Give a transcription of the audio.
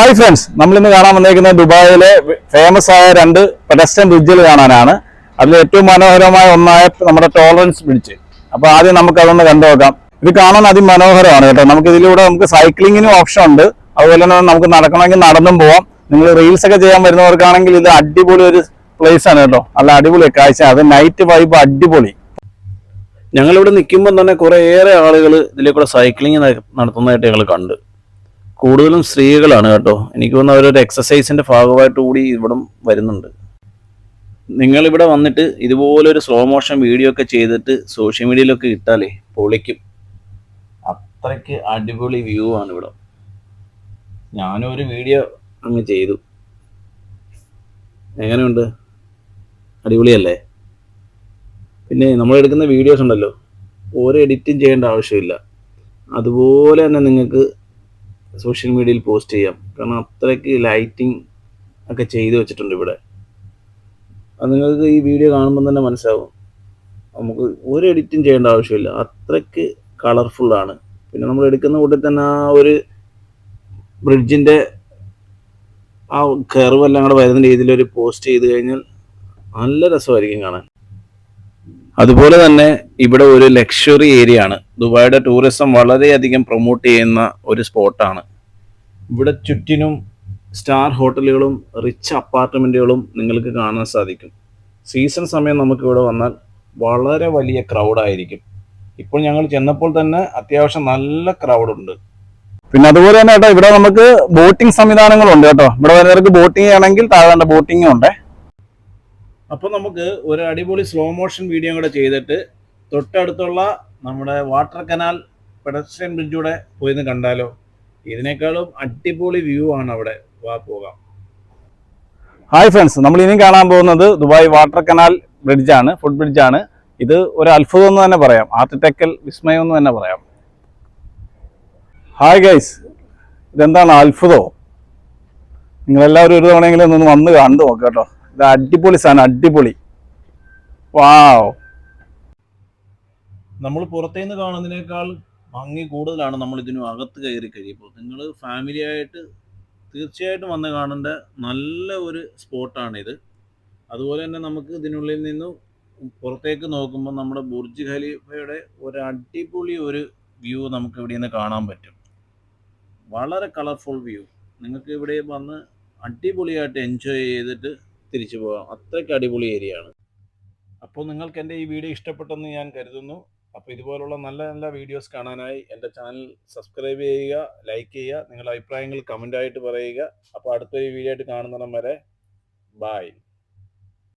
Hi friends നമ്മൾ ഇന്ന് കാണാൻ വന്നേക്കുന്നത് ദുബായിലെ ഫേമസ് ആയ രണ്ട് പെഡസ്റ്റൻ ബ്രിഡ്ജുകൾ കാണാനാണ്. അതിൽ ഏറ്റവും മനോഹരമായ ഒന്നായ നമ്മുടെ ടോളറൻസ് ബ്രിഡ്ജ് അപ്പൊ ആദ്യം നമുക്ക് അതൊന്ന് കണ്ടു നോക്കാം. ഇത് കാണാൻ അതിമനോഹരമാണ് കേട്ടോ. നമുക്ക് ഇതിലൂടെ നമുക്ക് സൈക്ലിങ്ങിനും ഓപ്ഷൻ ഉണ്ട്. അതുപോലെ തന്നെ നമുക്ക് നടക്കണമെങ്കിൽ നടന്നും പോവാം. നിങ്ങൾ റീൽസ് ഒക്കെ ചെയ്യാൻ വരുന്നവർക്കാണെങ്കിൽ ഇത് അടിപൊളി ഒരു പ്ലേസ് ആണ് കേട്ടോ. നല്ല അടിപൊളി കാഴ്ച. അത് നൈറ്റ് വൈബ് അടിപൊളി. ഞങ്ങളിവിടെ നിൽക്കുമ്പോൾ തന്നെ കുറേയേറെ ആളുകൾ ഇതിലേക്കൂടെ സൈക്ലിംഗ് നടത്തുന്നതായിട്ട് ഞങ്ങൾ കണ്ട്. കൂടുതലും സ്ത്രീകളാണ് കേട്ടോ. എനിക്ക് തോന്നുന്നു അവരൊരു എക്സസൈസിന്റെ ഭാഗമായിട്ട് കൂടി ഇവിടം വരുന്നുണ്ട്. നിങ്ങളിവിടെ വന്നിട്ട് ഇതുപോലൊരു സ്ലോ മോഷൻ വീഡിയോ ഒക്കെ ചെയ്തിട്ട് സോഷ്യൽ മീഡിയയിലൊക്കെ ഇട്ടാലേ പൊളിക്കും. അത്രയ്ക്ക് അടിപൊളി വ്യൂ ആണ് ഇവിടെ. ഞാനും ഒരു വീഡിയോ അങ്ങ് ചെയ്തു. എങ്ങനെയുണ്ട്? അടിപൊളിയല്ലേ? പിന്നെ നമ്മൾ എടുക്കുന്ന വീഡിയോസ് ഉണ്ടല്ലോ. ഓരോ എഡിറ്റും ചെയ്യേണ്ട ആവശ്യമില്ല. അതുപോലെ തന്നെ നിങ്ങൾക്ക് സോഷ്യൽ മീഡിയയിൽ പോസ്റ്റ് ചെയ്യാം. കാരണം അത്രയ്ക്ക് ലൈറ്റിംഗ് ഒക്കെ ചെയ്തു വെച്ചിട്ടുണ്ട് ഇവിടെ. അത് നിങ്ങൾക്ക് ഈ വീഡിയോ കാണുമ്പോൾ തന്നെ മനസ്സിലാവും. നമുക്ക് ഒരു എഡിറ്റും ചെയ്യേണ്ട ആവശ്യമില്ല. അത്രയ്ക്ക് കളർഫുള്ളാണ് പിന്നെ നമ്മൾ എടുക്കുന്ന കൂട്ടത്തിൽ തന്നെ ആ ഒരു ബ്രിഡ്ജിന്റെ ആ കർവ് എല്ലാം കൂടെ വരുന്ന രീതിയിൽ ഒരു പോസ്റ്റ് ചെയ്ത് കഴിഞ്ഞാൽ നല്ല രസമായിരിക്കും കാണാൻ. അതുപോലെ തന്നെ ഇവിടെ ഒരു ലക്ഷറി ഏരിയ ആണ്. ദുബായുടെ ടൂറിസം വളരെയധികം പ്രൊമോട്ട് ചെയ്യുന്ന ഒരു സ്പോട്ടാണ് ഇവിടെ ചുറ്റിനും സ്റ്റാർ ഹോട്ടലുകളും റിച്ച് അപ്പാർട്ട്മെന്റുകളും നിങ്ങൾക്ക് കാണാൻ സാധിക്കും. സീസൺ സമയം നമുക്ക് ഇവിടെ വന്നാൽ വളരെ വലിയ ക്രൗഡായിരിക്കും ഇപ്പോൾ ഞങ്ങൾ ചെന്നപ്പോൾ തന്നെ അത്യാവശ്യം നല്ല ക്രൗഡുണ്ട് പിന്നെ അതുപോലെ തന്നെ കേട്ടോ ഇവിടെ നമുക്ക് ബോട്ടിംഗ് സംവിധാനങ്ങളുണ്ട് കേട്ടോ. ഇവിടെ വരുന്നവർക്ക് ബോട്ടിംഗ് ചെയ്യണമെങ്കിൽ താഴെ ബോട്ടിംഗും ഉണ്ട്. അപ്പോൾ നമുക്ക് ഒരു അടിപൊളി സ്ലോ മോഷൻ വീഡിയോ കൂടെ ചെയ്തിട്ട് തൊട്ടടുത്തുള്ള നമ്മുടെ വാട്ടർ കനാൽ പെഡസ്ട്രിയൻ ബ്രിഡ്ജൂടെ പോയിന്ന് കണ്ടാലോ. ഇതിനേക്കാളും അടിപൊളി വ്യൂ ആണ് അവിടെ. വാ പോകാം. ഹായ് ഫ്രണ്ട്സ് നമ്മൾ ഇനി കാണാൻ പോകുന്നത് ദുബായ് വാട്ടർ കനാൽ ബ്രിഡ്ജാണ് ഫുഡ് ബ്രിഡ്ജാണ് ഇത് ഒരു അത്ഭുതം എന്ന് തന്നെ പറയാം. ആർട്ടിടെക്കൽ വിസ്മയം എന്ന് തന്നെ പറയാം. ഹായ് ഗൈസ് ഇതെന്താണ് അത്ഭുതമോ നിങ്ങളെല്ലാവരും ഒരു തവണയെങ്കിലും ഒന്ന് വന്ന് കണ്ടു നോക്കാം കേട്ടോ. അടിപൊളി സാധനം അടിപൊളി. വാവ്. നമ്മൾ പുറത്തേന്ന് കാണുന്നതിനേക്കാൾ ഭംഗി കൂടുതലാണ് നമ്മൾ ഇതിനു അകത്ത് കയറി കഴിയുമ്പോൾ. നിങ്ങൾ ഫാമിലി ആയിട്ട് തീർച്ചയായിട്ടും വന്ന് കാണേണ്ട നല്ല ഒരു സ്പോട്ടാണിത് അതുപോലെ തന്നെ നമുക്ക് ഇതിനുള്ളിൽ നിന്ന് പുറത്തേക്ക് നോക്കുമ്പോൾ നമ്മുടെ ബുർജ് ഖലീഫയുടെ ഒരു അടിപൊളി ഒരു വ്യൂ നമുക്ക് ഇവിടെ നിന്ന് കാണാൻ പറ്റും. വളരെ കളർഫുൾ വ്യൂ നിങ്ങൾക്ക് ഇവിടെ വന്ന് അടിപൊളിയായിട്ട് എൻജോയ് ചെയ്തിട്ട് തിരിച്ചു പോകാം. അത്രയ്ക്ക് അടിപൊളി ഏരിയ ആണ്. അപ്പോൾ നിങ്ങൾക്ക് എന്റെ ഈ വീഡിയോ ഇഷ്ടപ്പെട്ടെന്ന് ഞാൻ കരുതുന്നു. അപ്പോൾ ഇതുപോലുള്ള നല്ല നല്ല വീഡിയോസ് കാണാനായി എന്റെ ചാനൽ സബ്സ്ക്രൈബ് ചെയ്യുക ലൈക്ക് ചെയ്യുക നിങ്ങളുടെ അഭിപ്രായങ്ങൾ കമന്റായിട്ട് പറയുക. അപ്പോൾ അടുത്തൊരു വീഡിയോ ആയിട്ട് കാണുന്നിടം വരെ ബായ്